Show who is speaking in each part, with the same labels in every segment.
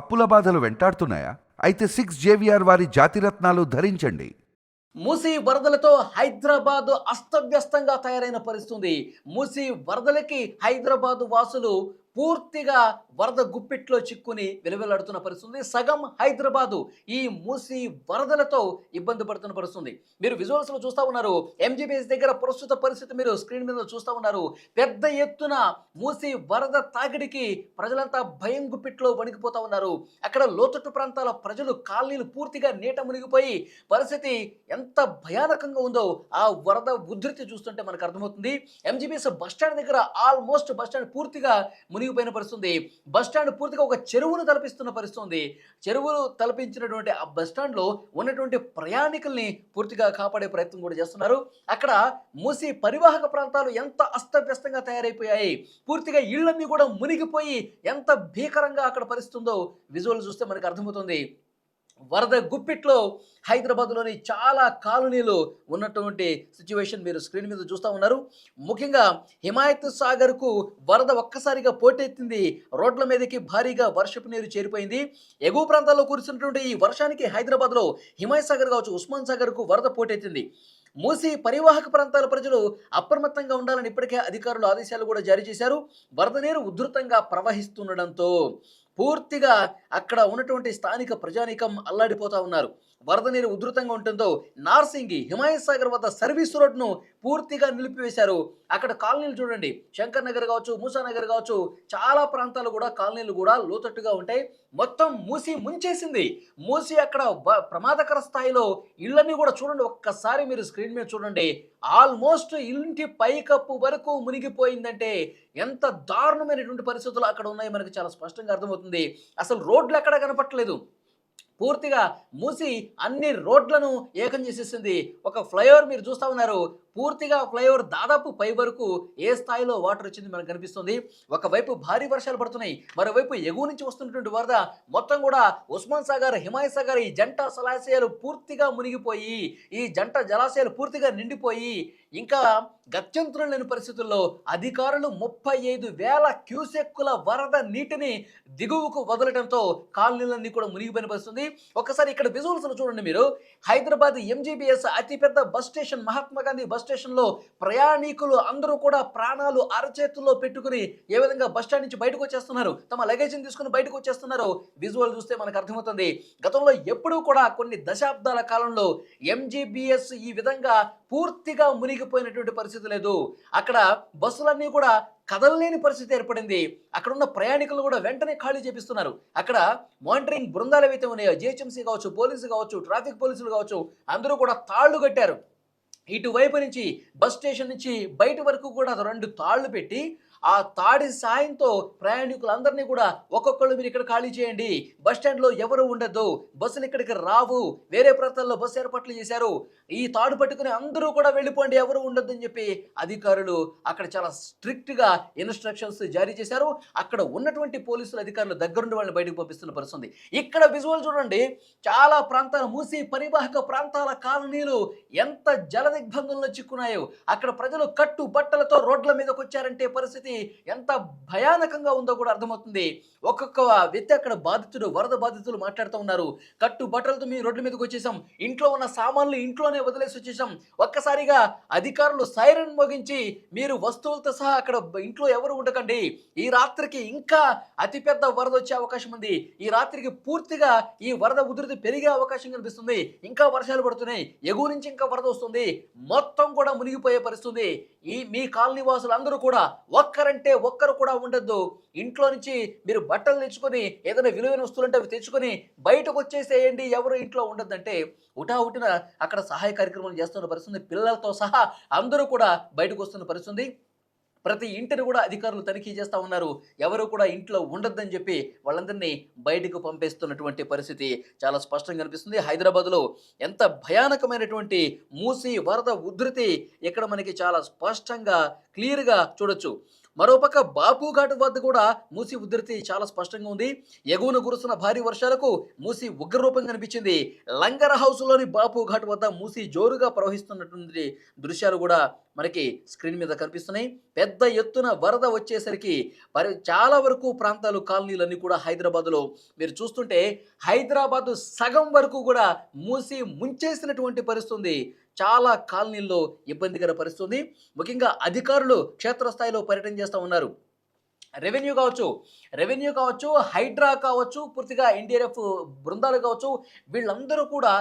Speaker 1: అప్పుల బాధలు వెంటాడుతున్నాయా? అయితే సిక్స్ జేవిఆర్ వారి జాతిరత్నాలు ధరించండి.
Speaker 2: మూసీ వరదలతో హైదరాబాద్ అస్తవ్యస్తంగా తయారైన పరిస్థితుంది. మూసీ వరదలకి హైదరాబాదు వాసులు పూర్తిగా వరద గుప్పిట్లో చిక్కుని వెలువెలాడుతున్న పరిస్థితుంది. సగం హైదరాబాదు ఈ మూసి వరదలతో ఇబ్బంది పడుతున్న పరిస్థితుంది. మీరు విజువల్స్లో చూస్తూ చూస్తా ఉన్నారు. ఎంజీబీఎస్ దగ్గర ప్రస్తుత పరిస్థితి మీరు స్క్రీన్ మీద చూస్తా ఉన్నారు. పెద్ద ఎత్తున మూసి వరద తాగిడికి ప్రజలంతా భయం గుప్పిట్లో వణికిపోతా ఉన్నారు. అక్కడ లోతట్టు ప్రాంతాల ప్రజలు కాలనీలు పూర్తిగా నీట మునిగిపోయి పరిస్థితి ఎంత భయానకంగా ఉందో ఆ వరద ఉధృతి చూస్తుంటే మనకు అర్థమవుతుంది. ఎంజీబీఎస్ బస్టాండ్ దగ్గర ఆల్మోస్ట్ బస్టాండ్ పూర్తిగా మునిగిపోయిన పరిస్థితుంది. బస్టాండ్ పూర్తిగా ఒక చెరువును తలపిస్తున్న పరిస్థితుంది. చెరువులు తలపించినటువంటి ఆ బస్టాండ్లో ఉన్నటువంటి ప్రయాణికుల్ని పూర్తిగా కాపాడే ప్రయత్నం కూడా చేస్తున్నారు. అక్కడ మూసి పరివాహక ప్రాంతాలు ఎంత అస్తవ్యస్తంగా తయారైపోయాయి. పూర్తిగా ఇళ్ళన్నీ కూడా మునిగిపోయి ఎంత భీకరంగా అక్కడ పరిస్థితుందో విజువల్ చూస్తే మనకు అర్థమవుతుంది. వరద గుప్పిట్లో హైదరాబాద్లోని చాలా కాలనీలు ఉన్నటువంటి సిచ్యువేషన్ మీరు స్క్రీన్ మీద చూస్తూ ఉన్నారు. ముఖ్యంగా హిమాయత్ సాగర్కు వరద ఒక్కసారిగా పోటెత్తింది. రోడ్ల మీదకి భారీగా వర్షపు నీరు చేరిపోయింది. ఎగువ ప్రాంతాల్లో కురిసినటువంటి ఈ వర్షానికి హైదరాబాద్లో హిమాయత్ సాగర్ కావచ్చు ఉస్మాన్ సాగర్కు వరద పోటెత్తింది. మూసి పరివాహక ప్రాంతాల ప్రజలు అప్రమత్తంగా ఉండాలని ఇప్పటికే అధికారులు ఆదేశాలు కూడా జారీ చేశారు. వరద నీరు ఉధృతంగా ప్రవహిస్తుండడంతో పూర్తిగా అక్కడ ఉన్నటువంటి స్థానిక ప్రజానీకం అల్లాడిపోతా ఉన్నారు. వరద నీరు ఉధృతంగా ఉండటంతో నార్సింగి హిమాయత్ సాగర్ వద్ద సర్వీస్ రోడ్ను పూర్తిగా నిలిపివేశారు. అక్కడ కాలనీలు చూడండి. శంకర్ నగర్ కావచ్చు మూసానగర్ కావచ్చు చాలా ప్రాంతాలు కూడా కాలనీలు కూడా లోతట్టుగా ఉంటాయి. మొత్తం మూసి ముంచేసింది. మూసి అక్కడ ప్రమాదకర స్థాయిలో ఇళ్ళన్నీ కూడా చూడండి. ఒక్కసారి మీరు స్క్రీన్ మీద చూడండి. ఆల్మోస్ట్ ఇంటి పైకప్పు వరకు మునిగిపోయిందంటే ఎంత దారుణమైనటువంటి పరిస్థితులు అక్కడ ఉన్నాయి. మనకు చాలా స్పష్టంగా అర్థమవుతుంది. అసలు రోడ్లు ఎక్కడ కనపట్టలేదు. పూర్తిగా మూసి అన్ని రోడ్లను ఏకం చేసేసింది. ఒక ఫ్లైఓవర్ మీరు చూస్తా ఉన్నారు. పూర్తిగా ఫ్లైఓవర్ దాదాపు పై వరకు ఏ స్థాయిలో వాటర్ వచ్చింది మనకు కనిపిస్తుంది. ఒకవైపు భారీ వర్షాలు పడుతున్నాయి మరోవైపు ఎగువ నుంచి వస్తున్నటువంటి వరద మొత్తం కూడా ఉస్మాన్ సాగర్ హిమాయత్ సాగర్ ఈ జంట జలాశయాలు పూర్తిగా మునిగిపోయి ఈ జంట జలాశయాలు పూర్తిగా నిండిపోయి ఇంకా గత్యంతరం లేని పరిస్థితుల్లో అధికారులు ముప్పై ఐదు వేల క్యూసెక్కుల వరద నీటిని దిగువకు వదలడంతో కాలనీలన్నీ కూడా మునిగిపోయిన పరిస్థితుంది. ఒకసారి ఇక్కడ విజువల్స్ చూడండి మీరు. హైదరాబాద్ ఎంజీబీఎస్ అతిపెద్ద bus station Mahatma Gandhi bus స్టేషన్లో ప్రయాణికులు అందరూ కూడా ప్రాణాలు అరచేతుల్లో పెట్టుకుని ఏ విధంగా బస్ స్టాండ్ నుంచి బయటకు వచ్చేస్తున్నారు? తమ లగేజ్ని తీసుకుని బయటకు వచ్చేస్తున్నారు? విజువల్ చూస్తే మనకు అర్థమవుతుంది. గతంలో ఎప్పుడూ కూడా కొన్ని దశాబ్దాల కాలంలో ఎంజీబీఎస్ ఈ విధంగా పూర్తిగా మునిగిపోయినటువంటి పరిస్థితి లేదు. అక్కడ బస్సులన్నీ కూడా కదలలేని పరిస్థితి ఏర్పడింది. అక్కడ ఉన్న ప్రయాణికులు కూడా వెంటనే ఖాళీ చేపిస్తున్నారు. అక్కడ మానిటరింగ్ బృందాలు ఏవైతే ఉన్నాయో జిహెచ్ఎంసీ కావచ్చు పోలీసులు కావచ్చు ట్రాఫిక్ పోలీసులు కావచ్చు అందరూ కూడా తాళ్ళు కట్టారు. ఇటువైపు నుంచి బస్ స్టేషన్ నుంచి బయట వరకు కూడా రెండు తాళ్ళు పెట్టి ఆ తాడి సాయంతో ప్రయాణికులందరినీ కూడా ఒక్కొక్కళ్ళు మీరు ఇక్కడ ఖాళీ చేయండి. బస్ స్టాండ్లో ఎవరు ఉండద్దు. బస్సులు ఇక్కడికి రావు. వేరే ప్రాంతాల్లో బస్సు ఏర్పాట్లు చేశారు. ఈ తాడు పట్టుకుని అందరూ కూడా వెళ్ళిపోండి. ఎవరు ఉండొద్దు అని చెప్పి అధికారులు అక్కడ చాలా స్ట్రిక్ట్గా ఇన్స్ట్రక్షన్స్ జారీ చేశారు. అక్కడ ఉన్నటువంటి పోలీసులు అధికారులు దగ్గరుండి వాళ్ళని బయటకు పంపిస్తున్న పరిస్థితుంది ఇక్కడ విజువల్ చూడండి. చాలా ప్రాంతాలు మూసి పరివాహక ప్రాంతాల కాలనీలు ఎంత జల దిగ్బంధంలో చిక్కున్నాయో. అక్కడ ప్రజలు కట్టు బట్టలతో రోడ్ల మీదకి వచ్చారంటే పరిస్థితి ఎంత భయానకంగా ఉందో కూడా అర్థమవుతుంది. ఒక్కొక్క వ్యక్తి అక్కడ బాధితుడు వరద బాధితులు మాట్లాడుతూ ఉన్నారు. కట్టు బట్టలతో మీ రోడ్ల మీదకి వచ్చేసాం. ఇంట్లో ఉన్న సామాన్లు ఇంట్లోనే వదిలేసి వచ్చేసాం. ఒక్కసారిగా అధికారులు సైరన్ మోగించి మీరు వస్తువులతో సహా అక్కడ ఇంట్లో ఎవరు ఉండకండి. ఈ రాత్రికి ఇంకా అతిపెద్ద వరద వచ్చే అవకాశం ఉంది. ఈ రాత్రికి పూర్తిగా ఈ వరద ఉధృతి పెరిగే అవకాశం కనిపిస్తుంది. ఇంకా వర్షాలు పడుతున్నాయి. ఎగువ నుంచి ఇంకా వరద వస్తుంది. మొత్తం కూడా మునిగిపోయే పరిస్థితుంది ఈ మీ కాలనీ వాసులు అందరూ కూడా ఒక్కరంటే ఒక్కరు కూడా ఉండద్దు. ఇంట్లో నుంచి మీరు బట్టలు తెచ్చుకొని ఏదైనా విలువైన వస్తువులు అంటే అవి తెచ్చుకొని బయటకు వచ్చేసేయండి. ఎవరు ఇంట్లో ఉండొద్దంటే ఉటిన అక్కడ సహాయ కార్యక్రమాలు చేస్తున్న పరిస్థితి పిల్లలతో సహా అందరూ కూడా బయటకు వస్తున్న పరిస్థితి. ప్రతి ఇంటిని కూడా అధికారులు తనిఖీ చేస్తూ ఉన్నారు. ఎవరు కూడా ఇంట్లో ఉండొద్దని చెప్పి వాళ్ళందరినీ బయటకు పంపేస్తున్నటువంటి పరిస్థితి చాలా స్పష్టంగా కనిపిస్తుంది హైదరాబాద్లో ఎంత భయానకమైనటువంటి మూసి వరద ఉధృతి ఇక్కడ మనకి చాలా స్పష్టంగా క్లియర్గా చూడొచ్చు. మరోపక్క బాపుఘాట్ వద్ద కూడా మూసి ఉధృతి చాలా స్పష్టంగా ఉంది. ఎగువన కురుస్తున్న భారీ వర్షాలకు మూసి ఉగ్రరూపం కనిపించింది. లంగర్ హౌస్లోని బాపుఘాట్ వద్ద మూసి జోరుగా ప్రవహిస్తున్నటువంటి దృశ్యాలు కూడా మనకి స్క్రీన్ మీద కనిపిస్తున్నాయి. పెద్ద ఎత్తున వరద వచ్చేసరికి మరి చాలా వరకు ప్రాంతాలు కాలనీలన్నీ కూడా హైదరాబాద్లో మీరు చూస్తుంటే హైదరాబాదు సగం వరకు కూడా మూసి ముంచేసినటువంటి పరిస్థితుంది చాలా కాలనీల్లో ఇబ్బందికర పరిస్థితుంది ముఖ్యంగా అధికారులు క్షేత్రస్థాయిలో పర్యటన చేస్తూ ఉన్నారు. రెవెన్యూ కావచ్చు రెవెన్యూ కావచ్చు హైడ్రా కావచ్చు పూర్తిగా ఎన్డీఆర్ఎఫ్ బృందాలు కావచ్చు వీళ్ళందరూ కూడా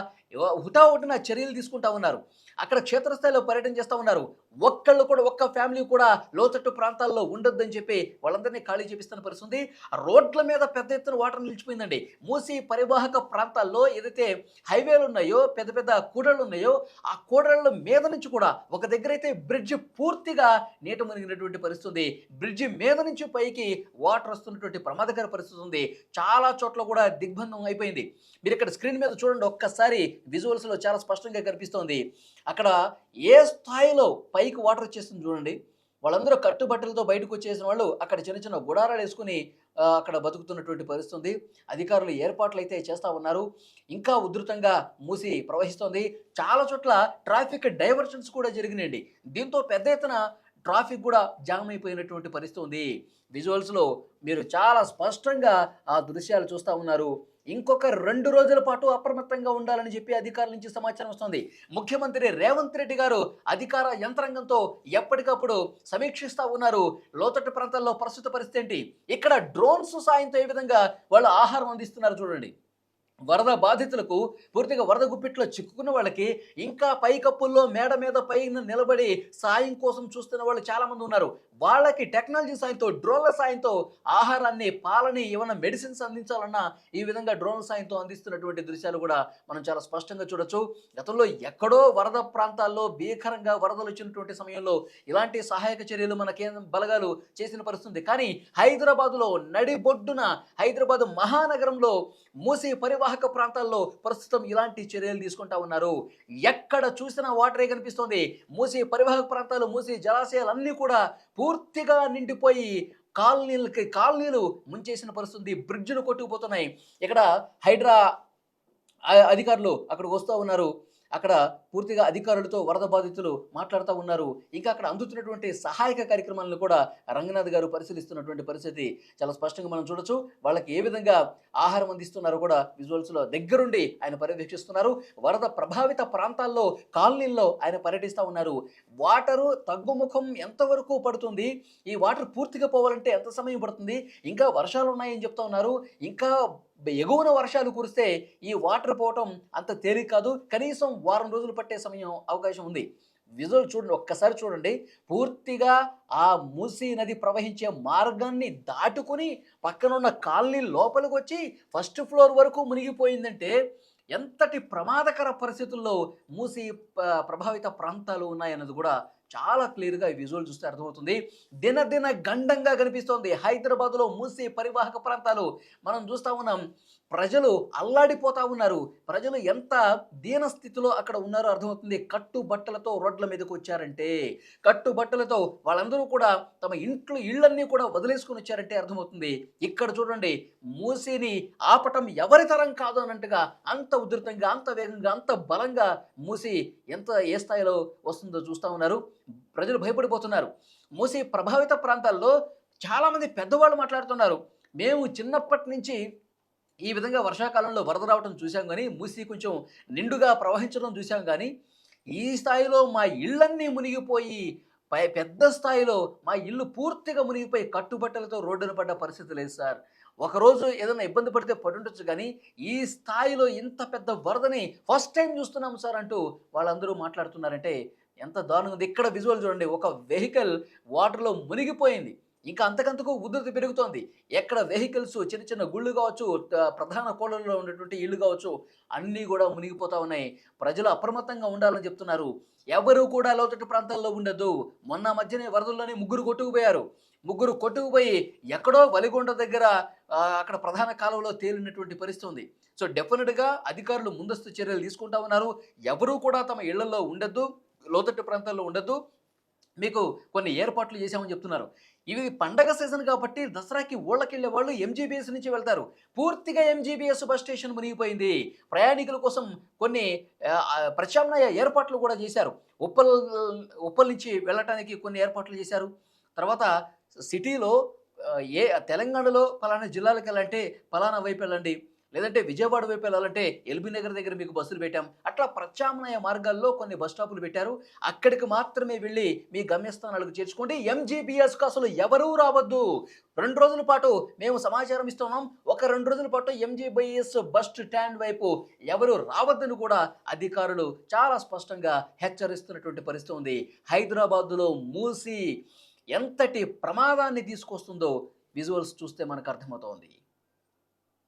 Speaker 2: హుటాహుటిన చర్యలు తీసుకుంటా ఉన్నారు. అక్కడ క్షేత్రస్థాయిలో పర్యటన చేస్తూ ఉన్నారు. ఒక్కళ్ళు కూడా ఒక్క ఫ్యామిలీ కూడా లోతట్టు ప్రాంతాల్లో ఉండొద్దని చెప్పి వాళ్ళందరినీ ఖాళీ చేపిస్తున్న పరిస్థితి. రోడ్ల మీద పెద్ద ఎత్తున వాటర్ నిలిచిపోయిందండి. మూసి పరివాహక ప్రాంతాల్లో ఏదైతే హైవేలు ఉన్నాయో పెద్ద పెద్ద కూడళ్ళు ఉన్నాయో ఆ కూడళ్ళ మీద నుంచి కూడా ఒక దగ్గర అయితే బ్రిడ్జ్ పూర్తిగా నీట మునిగినటువంటి పరిస్థితి. ఉంది బ్రిడ్జ్ మీద నుంచి పైకి వాటర్ వస్తున్నటువంటి ప్రమాదకర పరిస్థితి ఉంది. చాలా చోట్ల కూడా దిగ్బంధం అయిపోయింది. మీరు ఇక్కడ స్క్రీన్ మీద చూడండి ఒక్కసారి విజువల్స్లో చాలా స్పష్టంగా కనిపిస్తోంది. అక్కడ ఏ స్థాయిలో పైకి వాటర్ వచ్చేస్తుంది చూడండి. వాళ్ళందరూ కట్టుబట్టలతో బయటకు వచ్చేసిన వాళ్ళు అక్కడ చిన్న చిన్న గుడారాలు వేసుకుని అక్కడ బతుకుతున్నటువంటి పరిస్థితుంది. అధికారులు ఏర్పాట్లు అయితే చేస్తూ ఉన్నారు. ఇంకా ఉధృతంగా మూసి ప్రవహిస్తోంది. చాలా చోట్ల ట్రాఫిక్ డైవర్షన్స్ కూడా జరిగినాయండి. దీంతో పెద్ద ఎత్తున ట్రాఫిక్ కూడా జామ్ అయిపోయినటువంటి పరిస్థితి ఉంది విజువల్స్లో మీరు చాలా స్పష్టంగా ఆ దృశ్యాలు చూస్తూ ఉన్నారు. ఇంకొక రెండు రోజుల పాటు అప్రమత్తంగా ఉండాలని చెప్పి అధికారుల నుంచి సమాచారం వస్తుంది. ముఖ్యమంత్రి రేవంత్ రెడ్డి గారు అధికార యంత్రాంగంతో ఎప్పటికప్పుడు సమీక్షిస్తూ ఉన్నారు. లోతట్టు ప్రాంతాల్లో ప్రస్తుత పరిస్థితి ఏంటి? ఇక్కడ డ్రోన్స్ సాయంతో ఏ విధంగా వాళ్ళు ఆహారం అందిస్తున్నారు చూడండి. వరద బాధితులకు పూర్తిగా వరద గుప్పిట్లో చిక్కుకున్న వాళ్ళకి ఇంకా పైకప్పుల్లో మేడ మీద పైన నిలబడి సాయం కోసం చూస్తున్న వాళ్ళు చాలామంది ఉన్నారు. వాళ్ళకి టెక్నాలజీ సాయంతో డ్రోన్ల సాయంతో ఆహారాన్ని పాలని ఏమైనా మెడిసిన్స్ అందించాలన్నా ఈ విధంగా డ్రోన్ల సాయంతో అందిస్తున్నటువంటి దృశ్యాలు కూడా మనం చాలా స్పష్టంగా చూడొచ్చు. గతంలో ఎక్కడో వరద ప్రాంతాల్లో భీకరంగా వరదలు వచ్చినటువంటి సమయంలో ఇలాంటి సహాయక చర్యలు మన కేంద్ర బలగాలు చేసిన పరిస్థితుంది. కానీ హైదరాబాదులో నడిబొడ్డున హైదరాబాద్ మహానగరంలో మూసి పరివాహక ప్రాంతాల్లో ప్రస్తుతం ఇలాంటి చర్యలు తీసుకుంటా ఉన్నారు. ఎక్కడ చూసినా వాటరే కనిపిస్తోంది. మూసి పరివాహక ప్రాంతాలు మూసి జలాశయాలు అన్నీ కూడా పూర్తిగా నిండిపోయి కాలనీలకి కాలనీలు ముంచేసిన పరిస్థితి బ్రిడ్జ్లు కొట్టుకుపోతున్నాయి. ఇక్కడ హైడ్రా అధికారులు అక్కడికి వస్తూ ఉన్నారు. అక్కడ పూర్తిగా అధికారులతో వరద బాధితులు మాట్లాడుతూ ఉన్నారు. ఇంకా అక్కడ అందుతున్నటువంటి సహాయక కార్యక్రమాలను కూడా రంగనాథ్ గారు పరిశీలిస్తున్నటువంటి పరిస్థితి చాలా స్పష్టంగా మనం చూడొచ్చు. వాళ్ళకి ఏ విధంగా ఆహారం అందిస్తున్నారో కూడా విజువల్స్లో దగ్గరుండి ఆయన పర్యవేక్షిస్తున్నారు. వరద ప్రభావిత ప్రాంతాల్లో కాలనీల్లో ఆయన పర్యటిస్తూ ఉన్నారు. వాటరు తగ్గుముఖం ఎంతవరకు పడుతుంది? ఈ వాటర్ పూర్తిగా పోవాలంటే ఎంత సమయం పడుతుంది? ఇంకా వర్షాలు ఉన్నాయని చెప్తా ఉన్నారు. ఇంకా ఎగువన వర్షాలు కురిస్తే ఈ వాటర్ పోవటం అంత తేలిక కాదు. కనీసం వారం రోజులు పట్టే సమయం అవకాశం ఉంది. విజువల్ చూడండి ఒక్కసారి చూడండి. పూర్తిగా ఆ మూసీ నది ప్రవహించే మార్గాన్ని దాటుకుని పక్కనున్న కాలనీ లోపలికి వచ్చి ఫస్ట్ ఫ్లోర్ వరకు మునిగిపోయిందంటే ఎంతటి ప్రమాదకర పరిస్థితుల్లో మూసి ప్రభావిత ప్రాంతాలు ఉన్నాయన్నది కూడా చాలా క్లియర్గా ఈ విజువల్ చూస్తే అర్థమవుతుంది. దినదిన గండంగా కనిపిస్తోంది హైదరాబాద్లో మూసి పరివాహక ప్రాంతాలు. మనం చూస్తా ఉన్నాం ప్రజలు అల్లాడిపోతా ఉన్నారు. ప్రజలు ఎంత దీన స్థితిలో అక్కడ ఉన్నారో అర్థమవుతుంది. కట్టు బట్టలతో రోడ్ల మీదకి వచ్చారంటే కట్టు బట్టలతో వాళ్ళందరూ కూడా తమ ఇంట్లో ఇళ్ళన్నీ కూడా వదిలేసుకుని వచ్చారంటే అర్థమవుతుంది. ఇక్కడ చూడండి మూసిని ఆపటం ఎవరి తరం కాదు అన్నట్టుగా అంత ఉధృతంగా అంత వేగంగా అంత బలంగా మూసి ఎంత ఏ స్థాయిలో వస్తుందో చూస్తూ ఉన్నారు. ప్రజలు భయపడిపోతున్నారు. మూసి ప్రభావిత ప్రాంతాల్లో చాలామంది పెద్దవాళ్ళు మాట్లాడుతున్నారు. మేము చిన్నప్పటి నుంచి ఈ విధంగా వర్షాకాలంలో వరద రావటం చూసాం కానీ మూసి కొంచెం నిండుగా ప్రవహించడం చూసాం కానీ ఈ స్థాయిలో మా ఇళ్ళన్నీ మునిగిపోయి పై పెద్ద స్థాయిలో మా ఇల్లు పూర్తిగా మునిగిపోయి కట్టుబట్టలతో రోడ్డున పడ్డ పరిస్థితి లేదు సార్. ఒకరోజు ఏదైనా ఇబ్బంది పడితే పడుండొచ్చు కానీ ఈ స్థాయిలో ఇంత పెద్ద వరదని ఫస్ట్ టైం చూస్తున్నాం సార్ అంటూ వాళ్ళందరూ మాట్లాడుతున్నారంటే ఎంత దారుణంగా ఉంది. ఇక్కడ విజువల్ చూడండి ఒక వెహికల్ వాటర్లో మునిగిపోయింది. ఇంకా అంతకంతకు ఉధృతి పెరుగుతోంది. ఎక్కడ వెహికల్స్ చిన్న చిన్న గుళ్ళు కావచ్చు ప్రధాన కోడల్లో ఉన్నటువంటి ఇళ్ళు కావచ్చు అన్నీ కూడా మునిగిపోతా ఉన్నాయి. ప్రజలు అప్రమత్తంగా ఉండాలని చెప్తున్నారు. ఎవరు కూడా లోతట్టు ప్రాంతాల్లో ఉండదు మొన్న మధ్యనే వరదల్లోనే ముగ్గురు కొట్టుకుపోయారు. ముగ్గురు కొట్టుకుపోయి ఎక్కడో వలిగొండ దగ్గర అక్కడ ప్రధాన కాలంలో తేలినటువంటి పరిస్థితి ఉంది. సో డెఫినెట్గా అధికారులు ముందస్తు చర్యలు తీసుకుంటా ఉన్నారు. ఎవరూ కూడా తమ ఇళ్ళలో ఉండద్దు లోతట్టు ప్రాంతాల్లో ఉండద్దు. మీకు కొన్ని ఏర్పాట్లు చేశామని చెప్తున్నారు. ఇవి పండగ సీజన్ కాబట్టి దసరాకి ఊళ్ళకెళ్ళే వాళ్ళు ఎంజీబీఎస్ నుంచి వెళ్తారు. పూర్తిగా ఎంజీబీఎస్ బస్ స్టేషన్ మునిగిపోయింది. ప్రయాణికుల కోసం కొన్ని ప్రత్యామ్నాయ ఏర్పాట్లు కూడా చేశారు. ఉప్పల్ ఉప్పల్ నుంచి వెళ్ళటానికి కొన్ని ఏర్పాట్లు చేశారు. తర్వాత సిటీలో ఏ తెలంగాణలో పలానా జిల్లాలకు వెళ్ళాలంటే పలానా వైపు వెళ్ళండి. లేదంటే విజయవాడ వైపు వెళ్ళాలంటే ఎల్బీ నగర్ దగ్గర మీకు బస్సులు పెట్టాం. అట్లా ప్రత్యామ్నాయ మార్గాల్లో కొన్ని బస్ స్టాపులు పెట్టారు. అక్కడికి మాత్రమే వెళ్ళి మీ గమ్యస్థానాలకు చేర్చుకోండి. ఎంజీబీఎస్కు అసలు ఎవరూ రావద్దు. రెండు రోజుల పాటు మేము సమాచారం ఇస్తున్నాం. ఒక రెండు రోజుల పాటు ఎంజీబీఎస్ బస్ స్టాండ్ వైపు ఎవరు రావద్దని కూడా అధికారులు చాలా స్పష్టంగా హెచ్చరిస్తున్నటువంటి పరిస్థితి ఉంది. హైదరాబాద్లో మూసి ఎంతటి ప్రమాదాన్ని తీసుకొస్తుందో విజువల్స్ చూస్తే మనకు అర్థమవుతోంది.